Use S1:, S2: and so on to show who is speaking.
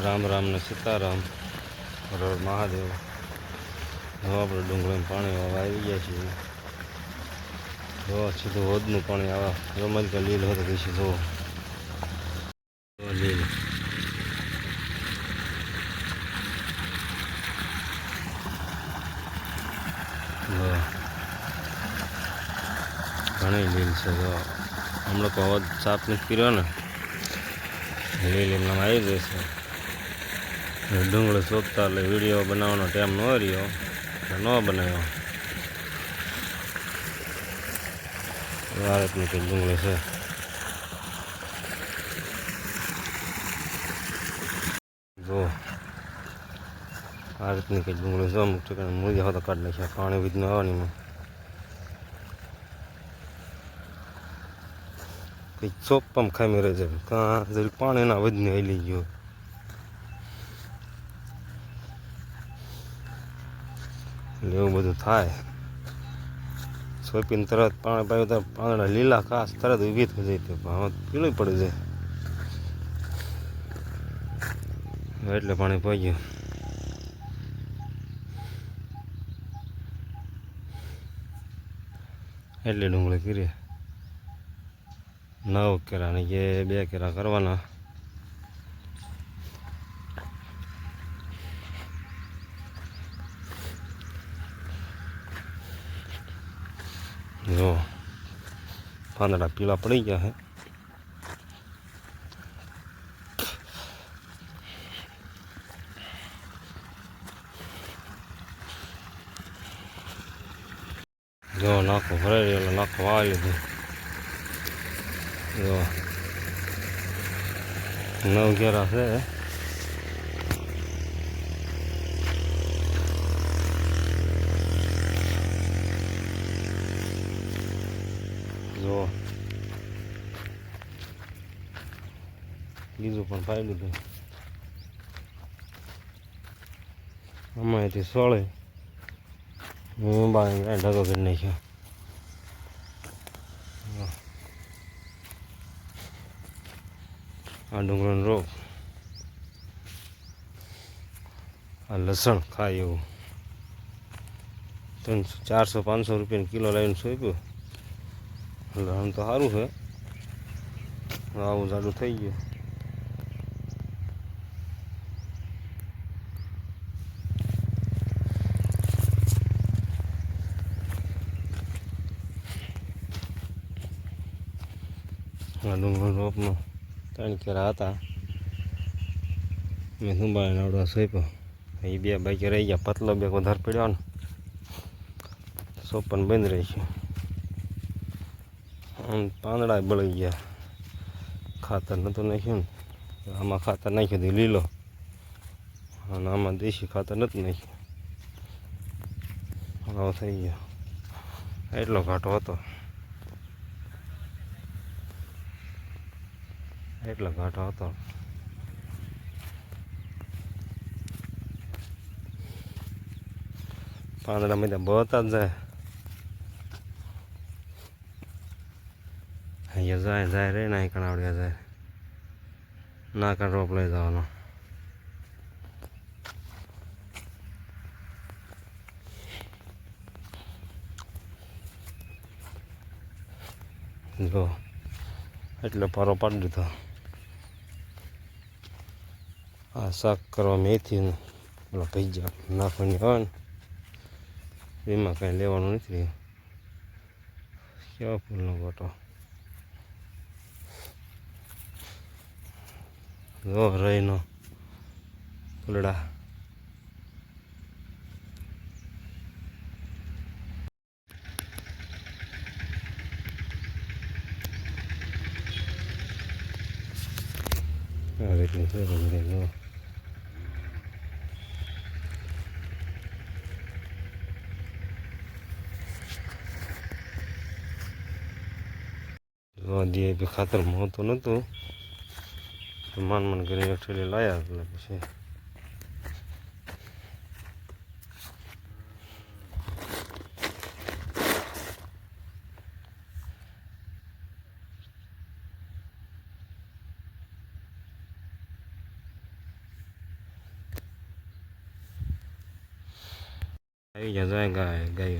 S1: રામ રામ ને સીતારામ, હર હર મહાદેવ. હવે આપણે ડુંગળીનું પાણી હવે આવી ગયા છીએ. જો સીધું હોદનું પાણી આવા. રમત કે લીલ હોય તો જો. લીલ. ઘણી લીલ છે, જો. હમણાં તો અવાજ સાફ નથી પીરો ને. લીલ એમનામાં આવી જશે ડુંગળી શોધતા એટલે વીડિયો બનાવવાનો ટાઈમ ન રહ્યો ન બનાવ્યો. ભારતની રીતની કંઈક ડુંગળી છે. જો, આ રીતની કંઈક ડુંગળી છે. અમુક ઠેકાણે મૂળી હોય તો કાઢી નાખ્યા. પાણી વીજનું આવવાની માં કંઈક ચોપ્પામાં ખામી રહે છે. કાં, જરી પાણી ના વધને હલી ગયું. એટલે એવું બધું થાય. સોંપીને તરત પાણી પાણી પાંદડા લીલા ઘાસ તરત ઊભી થઈ જાય તો હવે પીળું પડી જાય. એટલે પાણી પાઈ ગયું એટલે ડુંગળી કરી. નવ કેરા ને કે બે કેરા કરવાના. જો, પાંદડા પીળા પડી ગયા છે જો, નાખો ભરાઈ એટલે નાખો વાવી લીધું જો, નવ ઘેરા છે જો બીજું પણ પાઈ લીધું. આમાંથી સોળે હું બાય ઢગો કરી નાખ્યો. આ ડુંગળીનો રોગ આ લસણ ખાય એવું. ત્રણસો, ચારસો, પાંચસો રૂપિયાનો કિલો લાવીને સોંપ્યું. આમ તો સારું છે. આવું જાડું થઈ ગયું. આ ડુંગળી રોપનો. ત્રણ કેરા હતા. મેં સંભાળીને આવડવા સોંપ્યો? એ બે બાકી રહી ગયા. પતલો બે વધારે પડ્યો ને. સોપન બંધ રહી છે. પાંદડા બળી ગયા. ખાતર નહોતું નાખ્યું ને. આમાં ખાતર નાખ્યું હતું, લીલો. અને આમાં દેશી ખાતર નથી નાખ્યું. થઈ ગયો. એટલો ઘાટો હતો. એટલો ઘાટો હતો. પાંદડા બધા બહતા જ જાય અહીંયા જાય જાય રે ના કણાવડ્યા જાય. ના કાં રોપ લઈ જવાનો. જો, એટલે પરો પાડી દીધો. આ શાક કરવા મેથી પેલો ભજીયા નાખવાની હોય ને એમાં કાંઈ લેવાનું નથી કેવા ફૂલનો ગોટો? જો રહીનો ફૂલડા. આમાં ડીઆઈપી ખાતર મળતું નહોતું. તો માન માન કરીને અઠેલી લાયા એટલે પછી Bây giờ ra gầy